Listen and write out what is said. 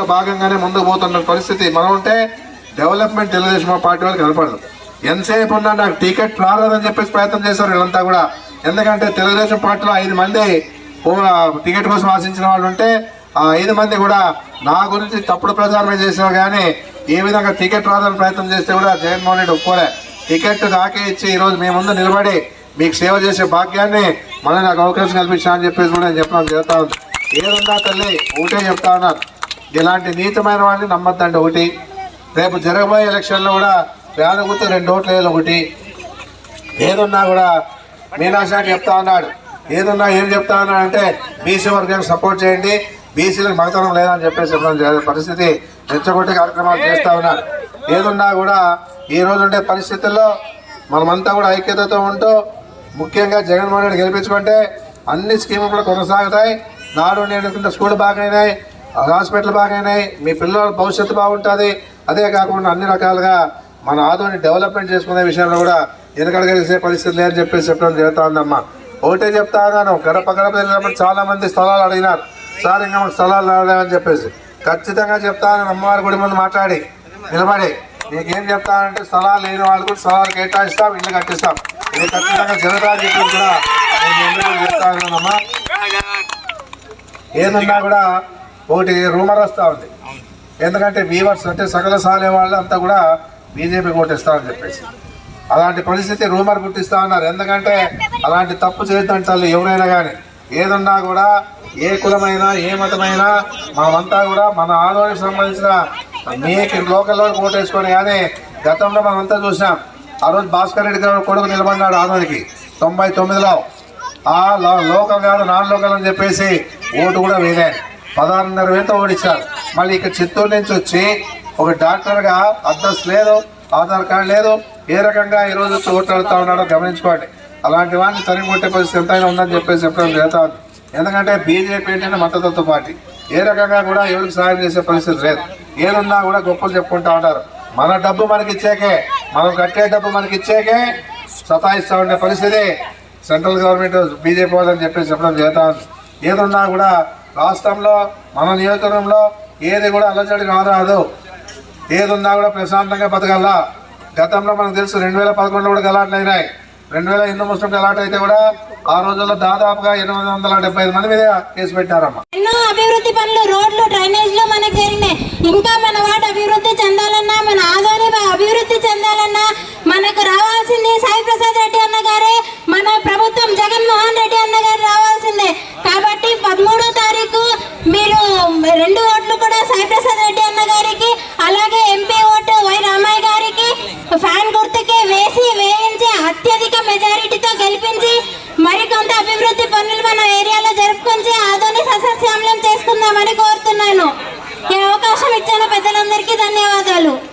దాంట్లో భాగంగానే ముందుకు పోతున్న పరిస్థితి మనం ఉంటే డెవలప్మెంట్ తెలుగుదేశం పార్టీ వాళ్ళకి కనపడదు. ఎంతసేపు ఉన్నా నాకు టికెట్ రాలేదని చెప్పేసి ప్రయత్నం చేశారు వీళ్ళంతా కూడా. ఎందుకంటే తెలుగుదేశం పార్టీలో ఐదు మంది టికెట్ కోసం ఆశించిన వాళ్ళు ఉంటే ఆ ఐదు మంది కూడా నా గురించి తప్పుడు ప్రచారమే చేశారు కానీ ఏ విధంగా టికెట్ రాదని ప్రయత్నం చేస్తే కూడా జగన్మోహన్ రెడ్డి ఒప్పుకోలే. టికెట్ నాకే ఇచ్చి ఈరోజు మీ ముందు నిలబడి మీకు సేవ చేసే భాగ్యాన్ని మళ్ళీ నాకు అవకాశం కల్పించా అని చెప్పేసి కూడా నేను చెప్పడం జరుగుతా ఉంది. ఏదున్నా తల్లి ఒకటే చెప్తా ఉన్నారు. ఇలాంటి నీచమైన వాడిని నమ్మద్దండి ఒకటి. రేపు జరగబోయే ఎలక్షన్లో కూడా వేల గుర్తు రెండు ఓట్లు వేయాలి ఒకటి. ఏదున్నా కూడా మీనాశాఖ చెప్తా ఉన్నాడు. ఏదున్నా ఏం చెప్తా ఉన్నాడు అంటే బీసీ వర్గానికి సపోర్ట్ చేయండి. బీసీలకు మగతనం లేదని చెప్పేసి పరిస్థితి రెచ్చగొట్టే కార్యక్రమాలు చేస్తూ ఉన్నారు. ఏదున్నా కూడా ఈ రోజు ఉండే పరిస్థితుల్లో మనమంతా కూడా ఐక్యతతో ఉంటూ ముఖ్యంగా జగన్మోహన్ రెడ్డి గెలిపించుకుంటే అన్ని స్కీములు కూడా కొనసాగుతాయి. నాడు నేను కింద స్కూల్ అయినాయి హాస్పిటల్ బాగానే మీ పిల్లల భవిష్యత్తు బాగుంటుంది. అదే కాకుండా అన్ని రకాలుగా మన ఆదోని డెవలప్మెంట్ చేసుకునే విషయంలో కూడా వెనకడగలిసే పరిస్థితి లేదని చెప్పేసి చెప్పడం జరుగుతూ ఉందమ్మా ఒకటే చెప్తా ఉన్నాను గడప గడప వెళ్ళినప్పుడు చాలా మంది స్థలాలు అడిగినారు. సార్ ఇంకా మాకు స్థలాలు రాలేదని చెప్పేసి. ఖచ్చితంగా చెప్తాను అమ్మవారి గుడి ముందు మాట్లాడి నిలబడి. నీకేం చెప్తానంటే స్థలాలు లేని వాళ్ళకు స్థలాలు కేటాయిస్తాం ఇల్లు కట్టిస్తాం. ఇది ఖచ్చితంగా జరుగుతా చెప్పి కూడా నేను మీ అందరికీ ఏదన్నా కూడా ఒకటి రూమర్ వస్తూ ఉంది. ఎందుకంటే వీవర్స్ అంటే సకల సాలే వాళ్ళు అంతా కూడా బీజేపీ ఓటేస్తారని చెప్పేసి. అలాంటి పరిస్థితి రూమర్ పుట్టిస్తా ఉన్నారు ఎందుకంటే అలాంటి తప్పు చేద్దంటారు ఎవరైనా కానీ ఏదన్నా కూడా ఏ కులమైనా ఏ మతమైనా మనమంతా కూడా మన ఆందోళనకు సంబంధించిన మీకు లోకల్లో ఓటేసుకొని కానీ గతంలో మనమంతా చూసాం ఆ రోజు భాస్కర్ రెడ్డి గారు కొడుకు నిలబడినాడు ఆందోళనకి తొంభై తొమ్మిదిలో. ఆ లోకల్ కాదు నాన్ లోకల్ అని చెప్పేసి ఓటు కూడా వేయలే. పదహారున్నర వేలతో ఓడించారు మళ్ళీ ఇక్కడ చిత్తూరు నుంచి వచ్చి ఒక డాక్టర్గా అడ్రస్ లేదు ఆధార్ కార్డు లేదు. ఏ రకంగా ఈ రోజు ఉన్నాడో గమనించుకోండి. అలాంటి వాడిని తరిగొట్టే పరిస్థితి ఎంతైనా ఉందని చెప్పేసి చెప్పడం జరుగుతా ఉంది. ఎందుకంటే బీజేపీ ఏంటంటే మద్దతు పార్టీ. ఏ రకంగా కూడా ఎవరికి సహాయం చేసే పరిస్థితి లేదు. ఏదున్నా కూడా గొప్పలు చెప్పుకుంటూ ఉంటారు. మన డబ్బు మనకి ఇచ్చాకే మనం కట్టే డబ్బు మనకి ఇచ్చాకే సతాయిస్తూ ఉండే పరిస్థితి. సెంట్రల్ గవర్నమెంట్ బీజేపీ వాళ్ళని చెప్పేసి చెప్పడం జరుగుతా ఉంది. ఏదున్నా కూడా రాష్ట్రంలో మన నియోజకవర్గంలో ఏది కూడా అలజడి రారాదు. ఉన్నా కూడా ప్రశాంతంగా బతకాల గతంలో మనకు తెలుసు రెండు వేల పదకొండులో కూడా గలాట్లు అయినాయి. రెండు వేల హిందూ ముస్లిం గలాట్ అయితే కూడా ఆ రోజుల్లో దాదాపుగా ఎనిమిది వందల డెబ్బై ఐదు మంది మీద కేసు పెట్టారమ్మా. ఎన్నో అభివృద్ధి పనులు రోడ్లు డ్రైనేజ్లు మనకు జరిగినాయి ఇంకా మన వాటి అభివృద్ధి చెందాలన్నా అత్యధిక మెజారిటీతో గెలిపించి మరికొంత అభివృద్ధి పనులు